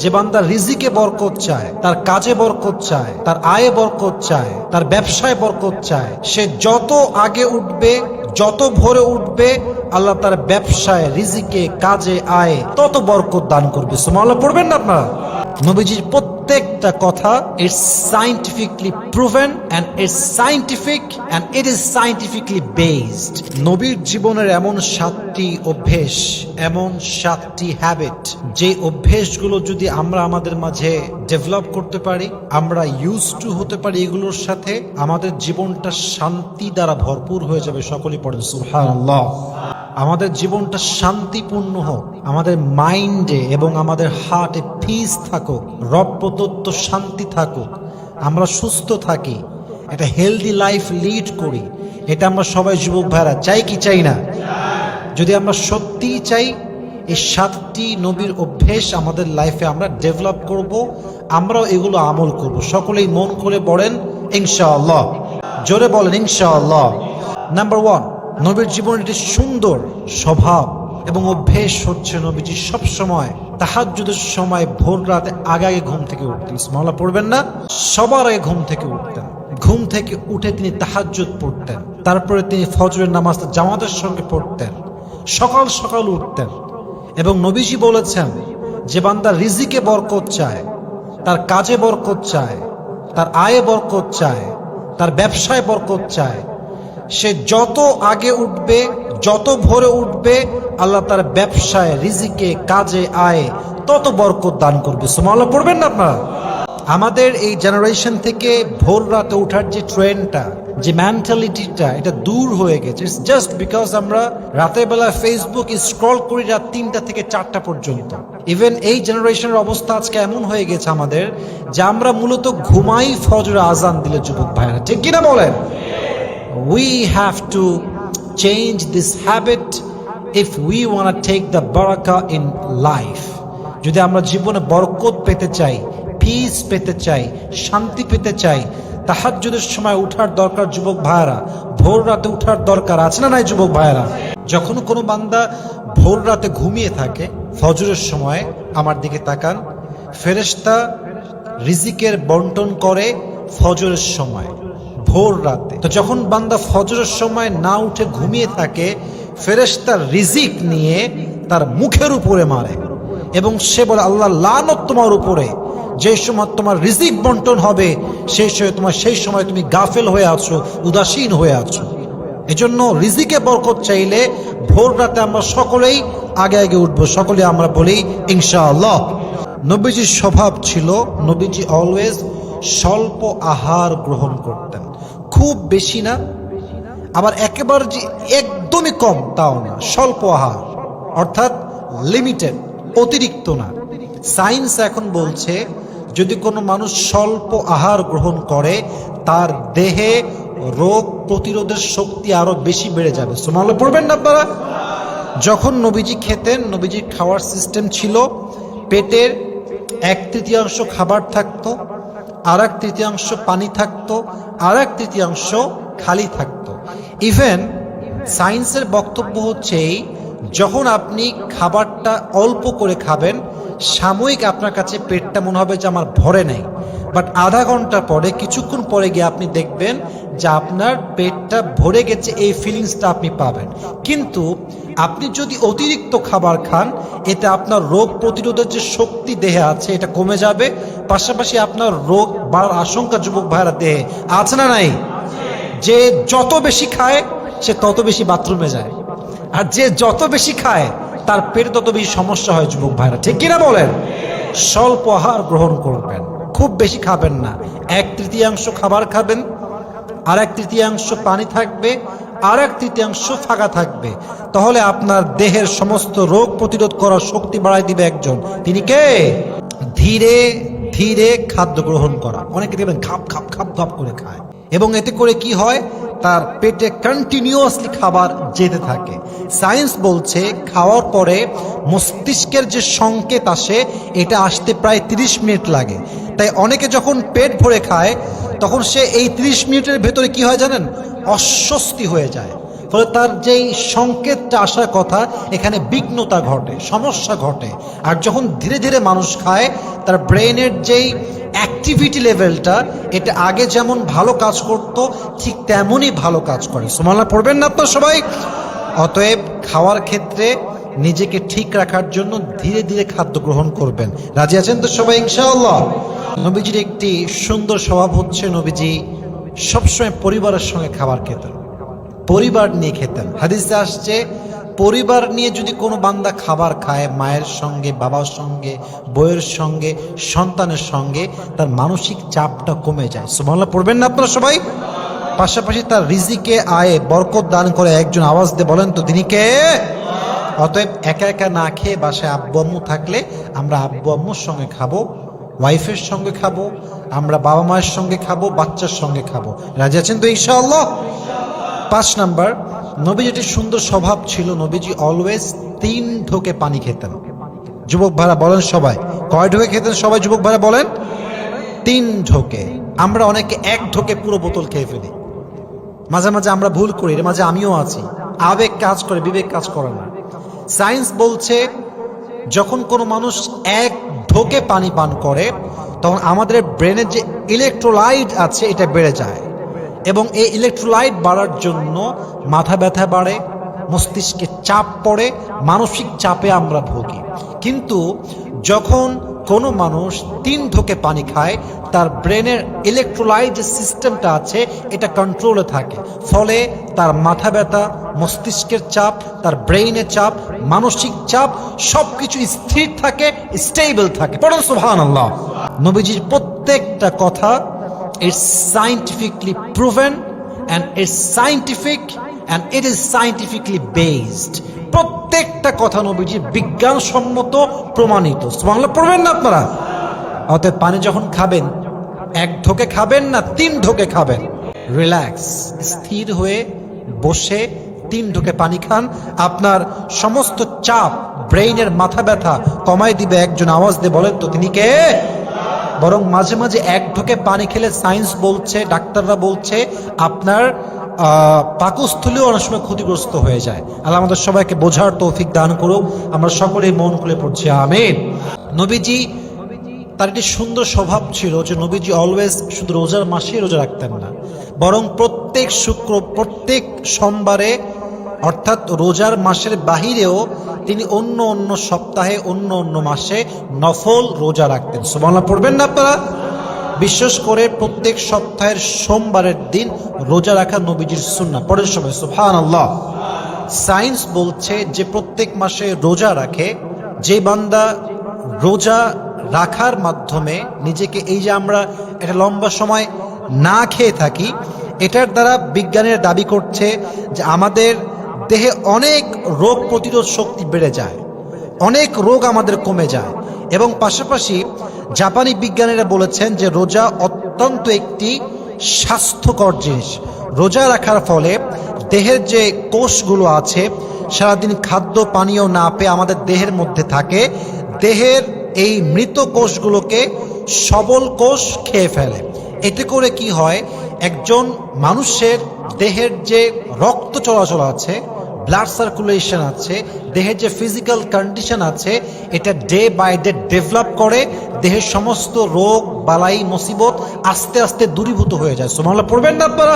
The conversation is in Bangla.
যে বান্দা রিজিকে বরকত চায়, তার কাজে বরকত চায়, তার আয়ে বরকত চায়, তার ব্যবসায় বরকত চায়, সে যত আগে উঠবে, যত ভোরে উঠবে, আল্লাহ তার ব্যবসায়, রিজিকে, কাজে, আয়ে তত বরকত দান করবে। সুমাল্লাহ পড়বেন না আপনারা? নবীজির প্রত্যেকটা কথা it's scientifically proven and it's scientific and it is scientifically based নবীর জীবনের এমন সাতটি অভ্যেস, এমন সাতটি হ্যাবিট যে অভ্যেসগুলো যদি আমরা আমাদের মাঝে ডেভেলপ করতে পারি, আমরা ইউজ টু হতে পারি এগুলোর সাথে, আমাদের জীবনটা শান্তি দ্বারা ভরপুর হয়ে যাবে, সকলেই পড়েন, সুবহানাল্লাহ। আমাদের জীবনটা শান্তিপূর্ণ হোক, আমাদের মাইন্ডে এবং আমাদের হার্টে পিস থাকুক রব প্রদত্ত শান্তি থাকুক আমরা সুস্থ থাকি, একটা হেলদি লাইফ লিড করি, এটা আমরা সবাই যুবক ভাইরা, চাই কি চাই না? যদি আমরা সত্যিই চাই, এই সাতটি নবীর অভ্যেস আমাদের লাইফে আমরা ডেভেলপ করব, আমরাও এগুলো আমল করব। সকলেই মন করে পড়েন ইনশাআল্লাহ। জোরে বলেন, ইনশাআল্লাহ। নাম্বার ওয়ান নবীর জীবনের একটি সুন্দর স্বভাব এবং অভ্যেস হচ্ছে নবীজি সব সময় তাহাজ্জুদের সময় ভোর রাতে আগে আগে ঘুম থেকে উঠতেন। মামলা পড়বেন না? সবার আগে ঘুম থেকে উঠতেন। ঘুম থেকে উঠে তিনি তাহাজ্জুদ পড়তেন। তারপরে তিনি ফজরের নামাজ জামাতের সঙ্গে পড়তেন। সকাল সকাল উঠতেন। এবং নবীজি বলেছেন, যে বান্দা রিজিকে বরকত চায়, তার কাজে বরকত চায়, তার আয়ে বরকত চায়, তার ব্যবসায় বরকত চায় সে যত আগে উঠবে, যত ভোরে উঠবে, আল্লাহ তার ব্যবসায়, রিজিকে, কাজে, আয় তত বরকত দান করবে। সুমাল্লাহ পড়বেন না আপনারা? আমাদের এই জেনারেশন থেকে ভোর রাতে ওঠার যে ট্রেন্ডটা যে মেন্টালিটিটা এটা দূর হয়ে গেছে। ইটস জাস্ট বিকজ আমরা রাতের বেলা ফেসবুক স্ক্রল করি রাত তিনটা থেকে চারটা পর্যন্ত। ইভেন এই জেনারেশনের অবস্থা আজকে এমন হয়ে গেছে আমাদের যে আমরা মূলত ঘুমাই ফজর আজান দিলে যুবক ভাইরা ঠিক কিনা বলেন? We have to change this habit if we want to take the barakah in life. যদি আমরা জীবনে বরকত পেতে চাই পিস পেতে চাই, শান্তি পেতে চাই, তাহাজ্জুদের সময় উঠার দরকার যুবক ভাইয়েরা, ভোর রাতে উঠার দরকার আছে না নাই যুবক ভাইয়েরা? যখন কোনো বান্দা ভোর রাতে ঘুমিয়ে থাকে, ফজরের সময় আমার দিকে তাকান, ফেরেশতা রিজিকের বন্টন করে ফজরের সময়। ভোর রাতে। তো যখন বান্দা ফজরের সময় না উঠে ঘুমিয়ে থাকে ফেরেশতার রিজিক নিয়ে তার মুখের উপরে মারে এবং সে বলে, আল্লাহ, লানত তোমার উপরে। যে সময় তোমার রিজিক বন্টন হবে সেই সময় তোমার, সেই সময় তুমি গাফেল হয়ে আছো, উদাসীন হয়ে আছো। এজন্য রিজিকে বরকত চাইলে ভোর রাতে আমরা সকলেই আগে আগে উঠবো। সকলে আমরা বলি, ইনশাআল্লাহ। নবীজির স্বভাব ছিল, নবীজি অলওয়েজ স্বল্প আহার গ্রহণ করতেন। খুব বেশি না, আবার একেবারে যে একদমই কম, তাও না, স্বল্প আহার, অর্থাৎ লিমিটেড অতিরিক্ত না। সায়েন্স এখন বলছে, যদি কোনো মানুষ স্বল্প আহার গ্রহণ করে, তার দেহে রোগ প্রতিরোধের শক্তি আরও বেশি বেড়ে যাবে। সোমালে পড়বেন না আপনারা? যখন নবীজি খেতেন, নবীজির খাওয়ার সিস্টেম ছিল, পেটের এক তৃতীয়াংশ খাবার থাকতো আর এক তৃতীয়াংশ পানি থাকতো আর এক তৃতীয়াংশ খালি থাকতো। ইভেন সায়েন্সের বক্তব্য হচ্ছে যখন আপনি খাবারটা অল্প করে খাবেন সাময়িক আপনার কাছে পেটটা মনে হবে যে আমার ভরে নেই। বাট আধা ঘণ্টা পরে, কিছুক্ষণ পরে গিয়ে আপনি দেখবেন যে আপনার পেটটা ভরে গেছে, এই ফিলিংসটা আপনি পাবেন। কিন্তু আপনি যদি অতিরিক্ত খাবার খান, এতে আপনার রোগ প্রতিরোধের যে শক্তি দেহে আছে, এটা কমে যাবে। পাশাপাশি আপনার রোগ বাড়ার আশঙ্কা যুবক ভাইরা দেহে আছে না নাই? যে যত বেশি খায়, সে তত বেশি বাথরুমে যায়। আর যে যত বেশি খায় তার পেটে তত বেশি সমস্যা হয়, যুবক ভাইরা। ঠিক কিনা বলেন? স্বল্প আহার গ্রহণ করবেন, খুব বেশি খাবেন না। এক তৃতীয়াংশ খাবার খাবেন আর এক তৃতীয়াংশ পানি থাকবে আর এক তৃতীয়াংশ ফাঁকা থাকবে। তাহলে আপনার দেহের সমস্ত রোগ প্রতিরোধ করার শক্তি বাড়াই দিবে একজন। তিনি কে? ধীরে ধীরে খাদ্য গ্রহণ করা। অনেকে দেখবেন খাপ খাপ খাপ খাপ করে খায়। এবং এতে করে কি হয়? তার পেটে কন্টিনিউয়াসলি খাবার যেতে থাকে। সায়েন্স বলছে, খাওয়ার পরে মস্তিষ্কের যে সংকেত আসে, এটা আসতে প্রায় 30 মিনিট লাগে। তাই অনেকে যখন পেট ভরে খায়, তখন সে এই 30 মিনিটের ভেতরে কি হয় জানেন? অস্বস্তি হয়ে যায়। ফলে তার যেই সংকেতটা আসার কথা, এখানে বিঘ্নতা ঘটে, সমস্যা ঘটে। আর যখন ধীরে ধীরে মানুষ খায় তার ব্রেনের যেই অ্যাক্টিভিটি লেভেলটা এটা আগে যেমন ভালো কাজ করত, ঠিক তেমনই ভালো কাজ করে। সুমাল্লা পড়বেন না তো সবাই? অতএব খাওয়ার ক্ষেত্রে নিজেকে ঠিক রাখার জন্য ধীরে ধীরে খাদ্য গ্রহণ করবেন। রাজি আছেন তো সবাই, ইনশাআল্লাহ? নবীজির একটি সুন্দর স্বভাব হচ্ছে নবীজি সবসময় পরিবারের সঙ্গে খাবার খেতেন। পরিবার নিয়ে খেতেন। হাদিসে আসছে পরিবার নিয়ে যদি কোনো বান্দা খাবার খায়, মায়ের সঙ্গে, বাবার সঙ্গে বইয়ের সঙ্গে, সন্তানের সঙ্গে, তার মানসিক চাপটা কমে যায়। সুবহানাল্লাহ, পড়বেন না আপনারা সবাই? পাশাপাশি তার রিজিকে, আয়ে, বরকত দান করে একজন আওয়াজ দিয়ে বলেন তো, তিনি কে? অতএব একা একা না খেয়ে বাসায় আব্বু আম্মু থাকলে আমরা আব্বু আম্মুর সঙ্গে খাব, ওয়াইফের সঙ্গে খাব, আমরা বাবা মায়ের সঙ্গে খাব, বাচ্চার সঙ্গে খাব। রাজি আছেন তো ইনশাআল্লাহ? পাঁচ নাম্বার নবীজি একটি সুন্দর স্বভাব ছিল, নবীজি অলওয়েজ তিন ঢোকে পানি খেতেন। যুবক ভাড়া বলেন সবাই, কয় ঢোকে খেতেন সবাই? যুবক ভাড়া বলেন, তিন ঢোকে। আমরা অনেকে এক ঢোকে পুরো বোতল খেয়ে ফেলি। মাঝে মাঝে আমরা ভুল করি, এর মাঝে আমিও আছি। আবেগ কাজ করে, বিবেক কাজ করে না। সায়েন্স বলছে, যখন কোনো মানুষ এক ঢোকে পানি পান করে, তখন আমাদের ব্রেনের যে ইলেকট্রোলাইট আছে, এটা বেড়ে যায়। এবং এই ইলেকট্রোলাইট বাড়ার জন্য মাথা ব্যথা বাড়ে, মস্তিষ্কে চাপ পড়ে, মানসিক চাপে আমরা ভুগি। কিন্তু যখন কোনো মানুষ তিন ঢোকে পানি খায়, তার ব্রেনের ইলেকট্রোলাইট যে সিস্টেমটা আছে, এটা কন্ট্রোলে থাকে। ফলে তার মাথা ব্যথা, মস্তিষ্কের চাপ, তার ব্রেইনের চাপ, মানসিক চাপ সব কিছু স্থির থাকে স্টেবল থাকে। পড়ুন সুবহান আল্লাহ নবীজির প্রত্যেকটা কথা it's scientifically proven and it's scientific and it is scientifically based প্রত্যেকটা কথা নবীজির বিজ্ঞানসম্মত প্রমাণিত। বাংলা পড়বেন না আপনারা? অতএব পানি যখন খাবেন, এক ঢোকে খাবেন না তিন ঢোকে খাবেন? রিল্যাক্স, স্থির হয়ে বসে তিন ঢোকে পানি খান। আপনার সমস্ত চাপ, ব্রেইনের মাথা ব্যথা কমাই দিবে। একজন আওয়াজ দিয়ে বলেন তো, তিনি কে? বরং মাঝে মাঝে এক ঢোকে পানি খেলে সায়েন্স বলছে ডাক্তাররা বলছে আপনার আহ, পাকস্থলীও অনেক সময় ক্ষতিগ্রস্ত হয়ে যায়। আল্লাহ আমাদের সবাইকে বোঝার তৌফিক দান করুক। আমরা সকলেই মন খুলে পড়ছি আমিন। নবীজি তার একটি সুন্দর স্বভাব ছিল যে নবীজি অলওয়েজ শুধু রোজার মাসেই রোজা রাখতেন না। বরং প্রত্যেক শুক্র প্রত্যেক সোমবারে অর্থাৎ রোজার মাসের বাহিরেও তিনি অন্য অন্য সপ্তাহে, অন্য অন্য মাসে নফল রোজা রাখতেন। সুবহানাল্লাহ, পড়বেন না আপনারা? বিশেষ করে প্রত্যেক সপ্তাহের সোমবারের দিন রোজা রাখা নবীজির সুন্না পরের সময় সুবহান আল্লাহ সায়েন্স বলছে যে প্রত্যেক মাসে রোজা রাখে, যে বান্দা রোজা রাখার মাধ্যমে নিজেকে এই যে আমরা একটা লম্বা সময় না খেয়ে থাকি, এটার দ্বারা বিজ্ঞানের দাবি করছে যে আমাদের দেহে অনেক রোগ প্রতিরোধ শক্তি বেড়ে যায়। অনেক রোগ আমাদের কমে যায়। এবং পাশাপাশি জাপানি বিজ্ঞানীরা বলেছেন যে রোজা অত্যন্ত একটি স্বাস্থ্যকর জিনিস। রোজা রাখার ফলে দেহের যে কোষগুলো আছে, সারাদিন খাদ্য, পানীয় না পেয়ে আমাদের দেহের মধ্যে থাকে, দেহের এই মৃত কোষগুলোকে সবল কোষ খেয়ে ফেলে। এতে করে কি হয়? একজন মানুষের দেহের যে রক্ত চলাচল আছে ব্লাড সার্কুলেশন আছে, দেহের যে ফিজিক্যাল কন্ডিশন আছে, এটা ডে বাই ডে ডেভেলপ করে, দেহের সমস্ত রোগ, বালাই, মুসিবত আস্তে আস্তে দূরীভূত হয়ে যায়। সোমালা পড়বেন না আপনারা?